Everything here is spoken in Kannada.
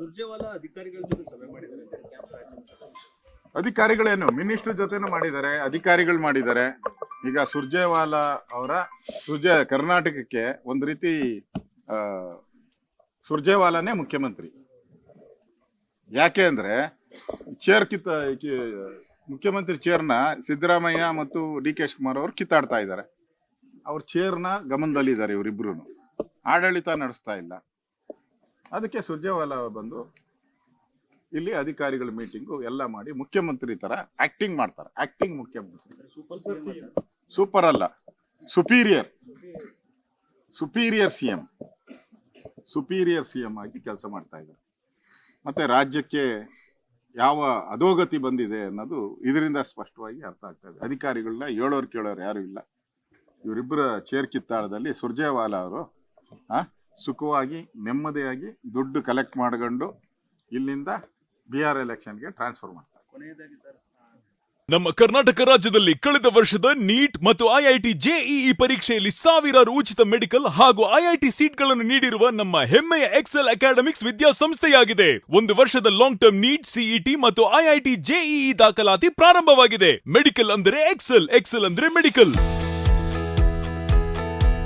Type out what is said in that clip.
ಸುರ್ಜೇವಾಲಾ ಅಧಿಕಾರಿಗಳ ಜೊತೆ ಸಭೆ ಮಾಡಿದ್ದಾರೆ. ಅಧಿಕಾರಿಗಳೇನು? ಮಿನಿಸ್ಟರ್ ಜೊತೆನೂ ಮಾಡಿದ್ದಾರೆ, ಅಧಿಕಾರಿಗಳು ಮಾಡಿದ್ದಾರೆ. ಈಗ ಸುರ್ಜೇವಾಲಾ ಅವರ ಸುರ್ಜೆ, ಕರ್ನಾಟಕಕ್ಕೆ ಒಂದು ರೀತಿ ಸುರ್ಜೇವಾಲಾನೇ ಮುಖ್ಯಮಂತ್ರಿ. ಯಾಕೆ ಅಂದ್ರೆ ಚೇರ್ ಕಿತ್ತ ಮುಖ್ಯಮಂತ್ರಿ ಚೇರ್ನ ಸಿದ್ದರಾಮಯ್ಯ ಮತ್ತು ಡಿ ಕೆ ಶಿವಕುಮಾರ್ ಅವರು ಕಿತ್ತಾಡ್ತಾ ಇದ್ದಾರೆ. ಅವ್ರ ಚೇರ್ನ ಗಮನದಲ್ಲಿದ್ದಾರೆ ಇವರಿಬ್ರು ಆಡಳಿತ ನಡೆಸ್ತಾ ಇಲ್ಲ. ಅದಕ್ಕೆ ಸುರ್ಜೇವಾಲಾ ಬಂದು ಇಲ್ಲಿ ಅಧಿಕಾರಿಗಳ ಮೀಟಿಂಗು ಎಲ್ಲ ಮಾಡಿ ಮುಖ್ಯಮಂತ್ರಿ ತರ ಆಕ್ಟಿಂಗ್ ಮಾಡ್ತಾರೆ. ಆಕ್ಟಿಂಗ್ ಮುಖ್ಯಮಂತ್ರಿ. ಸೂಪರ್ ಅಲ್ಲ. Superior superior C M superior C M ಆಗಿ ಕೆಲಸ ಮಾಡ್ತಾ ಇದ್ದಾರೆ. ಮತ್ತೆ ರಾಜ್ಯಕ್ಕೆ ಯಾವ ಅಧೋಗತಿ ಬಂದಿದೆ ಅನ್ನೋದು ಇದರಿಂದ ಸ್ಪಷ್ಟವಾಗಿ ಅರ್ಥ ಆಗ್ತಾ ಇದೆ. ಅಧಿಕಾರಿಗಳನ್ನ ಹೇಳೋರು ಕೇಳೋರು ಯಾರು ಇಲ್ಲ. ಇವರಿಬ್ಬರ ಚೇರ್ ಕಿತ್ತಾಳದಲ್ಲಿ ಸುರ್ಜೇವಾಲಾ ಅವರು, ಆ ಸುಖವಾಗಿ ನೆಮ್ಮದಿಯಾಗಿ ದುಡ್ಡು ಕಲೆಕ್ಟ್ ಮಾಡ್ಕೊಂಡು ಇಲ್ಲಿಂದ ಬಿ ಆರ್ ಎಲೆಕ್ಷನ್ಗೆ ಟ್ರಾನ್ಸ್ಫರ್ ಮಾಡ್ತಾರೆ. ನಮ್ಮ ಕರ್ನಾಟಕ ರಾಜ್ಯದಲ್ಲಿ ಕಳೆದ ವರ್ಷದ ನೀಟ್ ಮತ್ತು ಐಐಟಿ ಜೆಇಇ ಪರೀಕ್ಷೆಯಲ್ಲಿ ಸಾವಿರಾರು ಉಚಿತ ಮೆಡಿಕಲ್ ಹಾಗೂ ಐಐಟಿ ಸೀಟ್ಗಳನ್ನು ನೀಡಿರುವ ನಮ್ಮ ಹೆಮ್ಮೆಯ ಎಕ್ಸೆಲ್ ಅಕಾಡೆಮಿಕ್ಸ್ ವಿದ್ಯಾಸಂಸ್ಥೆಯಾಗಿದೆ. ಒಂದು ವರ್ಷದ ಲಾಂಗ್ ಟರ್ಮ್ ನೀಟ್ ಸಿಇಟಿ ಮತ್ತು ಐಐಟಿ ಜೆಇಇ ದಾಖಲಾತಿ ಪ್ರಾರಂಭವಾಗಿದೆ. ಮೆಡಿಕಲ್ ಅಂದರೆ ಎಕ್ಸೆಲ್ ಎಕ್ಸೆಲ್ ಅಂದರೆ ಮೆಡಿಕಲ್